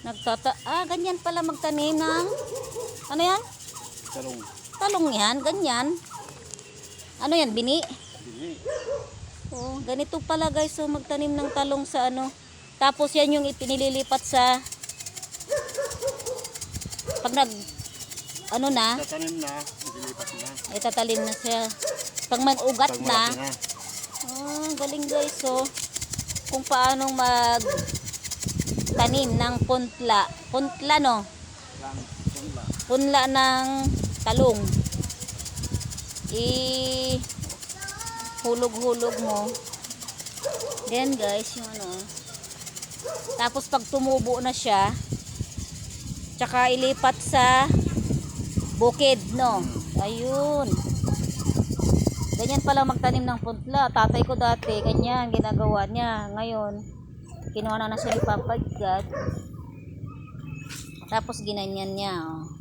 Nagtata... Ah, ganyan pala magtanim ng... Ano yan? Talong. Talong yan, ganyan. Ano yan, bini? Bini. Oh, ganito pala guys, so magtanim ng talong sa ano. Tapos yan yung ipinililipat sa pag nag ano na, Tatanim na, dilipat na. itatalim na siya. Pag mag-ugat na, na. oh, galing guys, so kung paano mag tanim ng puntla. Puntla no, punla ng talong. I hulog-hulog mo. Then guys, yung ano. Tapos pag tumubo na siya, tsaka ilipat sa bukid, no? Ayun. Ganyan pala magtanim ng puntla. Tatay ko dati, ganyan, ginagawa niya. Ngayon, kinuha na na siya ipapagkat. Tapos ginanyan niya, oh.